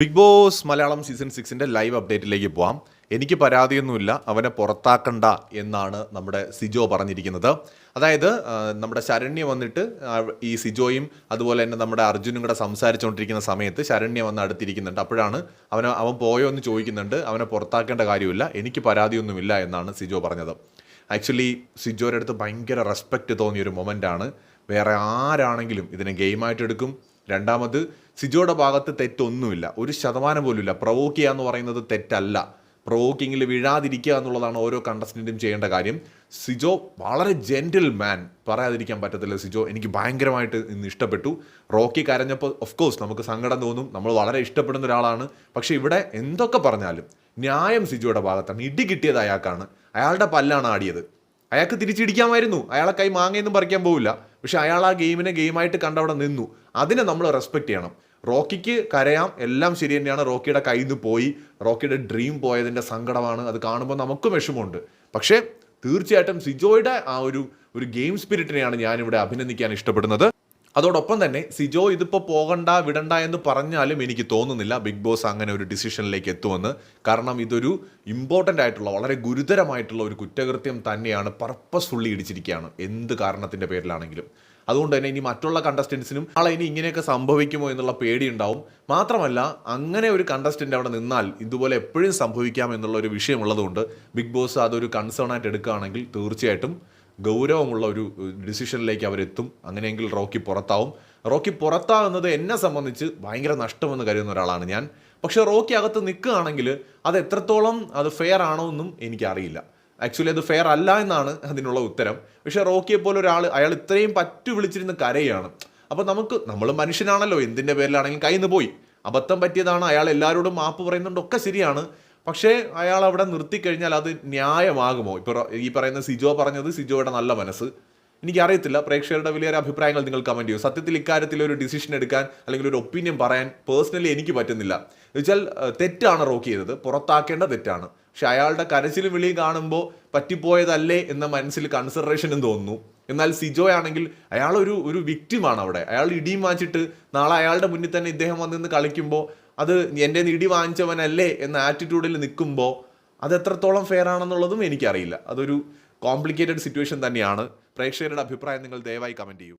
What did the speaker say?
Big Boss Malayalam season സിക്സിന്റെ live അപ്ഡേറ്റിലേക്ക് പോവാം. എനിക്ക് പരാതിയൊന്നുമില്ല. അവനെ പുറത്താക്കണ്ട എന്നാണ് നമ്മുടെ സിജോ പറഞ്ഞിരിക്കുന്നത്. അതായത് നമ്മുടെ ശരണ്യ വന്നിട്ട് ഈ സിജോയും അതുപോലെ തന്നെ നമ്മുടെ അർജുനും കൂടെ സംസാരിച്ചുകൊണ്ടിരിക്കുന്ന സമയത്ത് ശരണ്യ വന്ന് അടുത്തിരിക്കുന്നുണ്ട്. അപ്പോഴാണ് അവനെ അവൻ പോയോ എന്ന് ചോദിക്കുന്നുണ്ട്. അവനെ പുറത്താക്കേണ്ട കാര്യമില്ല. എനിക്ക് പരാതിയൊന്നുമില്ല എന്നാണ് സിജോ പറഞ്ഞത്. ആക്ച്വലി സിജോയുടെ അടുത്ത് ഭയങ്കര റെസ്പെക്റ്റ് തോന്നിയൊരു മൊമെന്റ് ആണ് വേറെ ആരാണെങ്കിലും ഇതിനെ ഗെയിമായിട്ട് എടുക്കും. രണ്ടാമത് സിജോയുടെ ഭാഗത്ത് തെറ്റൊന്നുമില്ല. ഒരു ശതമാനം പോലും ഇല്ല പ്രവോക്ക് ചെയ്യുക എന്ന് പറയുന്നത് തെറ്റല്ല. പ്രവോക്കിങ്ങിൽ വീഴാതിരിക്കുക എന്നുള്ളതാണ് ഓരോ കണ്ടസ്റ്റന്റും ചെയ്യേണ്ട കാര്യം. സിജോ വളരെ ജെന്റിൽ മാൻ പറയാതിരിക്കാൻ പറ്റത്തില്ല സിജോ. എനിക്ക് ഭയങ്കരമായിട്ട് ഇന്ന് ഇഷ്ടപ്പെട്ടു. റോക്കി കരഞ്ഞപ്പോൾ ഓഫ് കോഴ്സ് നമുക്ക് സങ്കടം തോന്നും. നമ്മൾ വളരെ ഇഷ്ടപ്പെടുന്ന ഒരാളാണ്. പക്ഷേ ഇവിടെ എന്തൊക്കെ പറഞ്ഞാലും ന്യായം സിജോയുടെ ഭാഗത്താണ്. ഇടി കിട്ടിയത് അയാൾക്കാണ്. അയാളുടെ പല്ലാണ് ആടിയത്. അയാൾക്ക് തിരിച്ചിടിക്കാമായിരുന്നു. അയാളെ കൈ മാങ്ങയൊന്നും പറിക്കാൻ പോവില്ല. പക്ഷെ അയാൾ ആ ഗെയിമിനെ ഗെയിമായിട്ട് കണ്ടവിടെ നിന്നു. അതിനെ നമ്മൾ റെസ്പെക്ട് ചെയ്യണം. റോക്കിക്ക് കരയാം. എല്ലാം ശരി തന്നെയാണ്. റോക്കിയുടെ കയ്യിൽ നിന്ന് പോയി. റോക്കിയുടെ ഡ്രീം പോയതിന്റെ സങ്കടമാണ്. അത് കാണുമ്പോൾ നമുക്കും വിഷമമുണ്ട്. പക്ഷേ തീർച്ചയായിട്ടും സിജോയുടെ ആ ഒരു ഒരു ഗെയിം സ്പിരിറ്റിനെയാണ് ഞാനിവിടെ അഭിനന്ദിക്കാൻ ഇഷ്ടപ്പെടുന്നത്. അതോടൊപ്പം തന്നെ സിജോ ഇതിപ്പോൾ പോകണ്ട വിടണ്ട എന്ന് പറഞ്ഞാലും എനിക്ക് തോന്നുന്നില്ല ബിഗ് ബോസ് അങ്ങനെ ഒരു ഡിസിഷനിലേക്ക് എത്തുമെന്ന്. കാരണം ഇതൊരു ഇമ്പോർട്ടന്റ് ആയിട്ടുള്ള വളരെ ഗുരുതരമായിട്ടുള്ള ഒരു കുറ്റകൃത്യം തന്നെയാണ് പർപ്പസ്ഫുള്ളി ഇടിച്ചിരിക്കുകയാണ് എന്ത് കാരണത്തിന്റെ പേരിലാണെങ്കിലും. അതുകൊണ്ട് തന്നെ ഇനി മറ്റുള്ള കണ്ടസ്റ്റൻസിനും നാളെ ഇനി ഇങ്ങനെയൊക്കെ സംഭവിക്കുമോ എന്നുള്ള പേടി ഉണ്ടാവും മാത്രമല്ല അങ്ങനെ ഒരു കണ്ടസ്റ്റന്റ് അവിടെ നിന്നാൽ ഇതുപോലെ എപ്പോഴും സംഭവിക്കാം എന്നുള്ള ഒരു വിഷയമുള്ളതുകൊണ്ട് ബിഗ് ബോസ് അതൊരു കൺസേൺ ആയിട്ട് എടുക്കുകയാണെങ്കിൽ തീർച്ചയായിട്ടും ഗൗരവമുള്ള ഒരു ഡിസിഷനിലേക്ക് അവരെത്തും. അങ്ങനെയെങ്കിൽ റോക്കി പുറത്താവും. റോക്കി പുറത്താകുന്നത് എന്നെ സംബന്ധിച്ച് ഭയങ്കര നഷ്ടമെന്ന് കരുതുന്ന ഒരാളാണ് ഞാൻ. പക്ഷേ റോക്കി അകത്ത് നിൽക്കുകയാണെങ്കിൽ അത് എത്രത്തോളം അത് ഫെയർ ആണോ എന്നും എനിക്കറിയില്ല. ആക്ച്വലി അത് ഫെയർ അല്ല എന്നാണ് അതിനുള്ള ഉത്തരം. പക്ഷേ റോക്കിയെ പോലെ ഒരാൾ അയാൾ ഇത്രയും പറ്റു വിളിച്ചിരുന്ന് കരയാണ്. അപ്പോൾ നമുക്ക് നമ്മൾ മനുഷ്യനാണല്ലോ എന്തിന്റെ പേരിലാണെങ്കിലും കയ്യിൽ നിന്ന് പോയി. അബദ്ധം പറ്റിയതാണ് അയാൾ എല്ലാവരോടും മാപ്പ് പറയുന്നുണ്ട് ഒക്കെ ശരിയാണ്. പക്ഷേ അയാൾ അവിടെ നിർത്തിക്കഴിഞ്ഞാൽ അത് ന്യായമാകുമോ? ഇപ്പോൾ ഈ പറയുന്ന സിജോ പറഞ്ഞത് സിജോയുടെ നല്ല മനസ്സ്. എനിക്കറിയത്തില്ല പ്രേക്ഷകരുടെ വലിയൊരു അഭിപ്രായങ്ങൾ നിങ്ങൾ കമന്റ് ചെയ്യൂ. സത്യത്തിൽ ഇക്കാര്യത്തിൽ ഒരു ഡിസിഷൻ എടുക്കാൻ അല്ലെങ്കിൽ ഒരു ഒപ്പീനിയൻ പറയാൻ പേഴ്സണലി എനിക്ക് പറ്റുന്നില്ല. എന്നുവെച്ചാൽ തെറ്റാണ് റോക്ക് ചെയ്തത്. പുറത്താക്കേണ്ട തെറ്റാണ്. പക്ഷെ അയാളുടെ കരച്ചിലും വിളിയും കാണുമ്പോൾ പറ്റിപ്പോയതല്ലേ എന്ന മനസ്സിൽ കൺസിഡറേഷനും തോന്നുന്നു. എന്നാൽ സിജോ ആണെങ്കിൽ അയാൾ ഒരു ഒരു വിക്റ്റിമാണ് അവിടെ. അയാൾ ഇടിയും വാങ്ങിച്ചിട്ട് നാളെ അയാളുടെ മുന്നിൽ തന്നെ ഇദ്ദേഹം വന്നിന്ന് കളിക്കുമ്പോൾ അത് എന്റെ നിടി വാങ്ങിച്ചവനല്ലേ എന്ന ആറ്റിറ്റ്യൂഡിൽ നിൽക്കുമ്പോൾ അത് എത്രത്തോളം ഫെയർ ആണെന്നുള്ളതും എനിക്കറിയില്ല. അതൊരു കോംപ്ലിക്കേറ്റഡ് സിറ്റുവേഷൻ തന്നെയാണ്. പ്രേക്ഷകരുടെ അഭിപ്രായം നിങ്ങൾ ദയവായി കമന്റ് ചെയ്യൂ.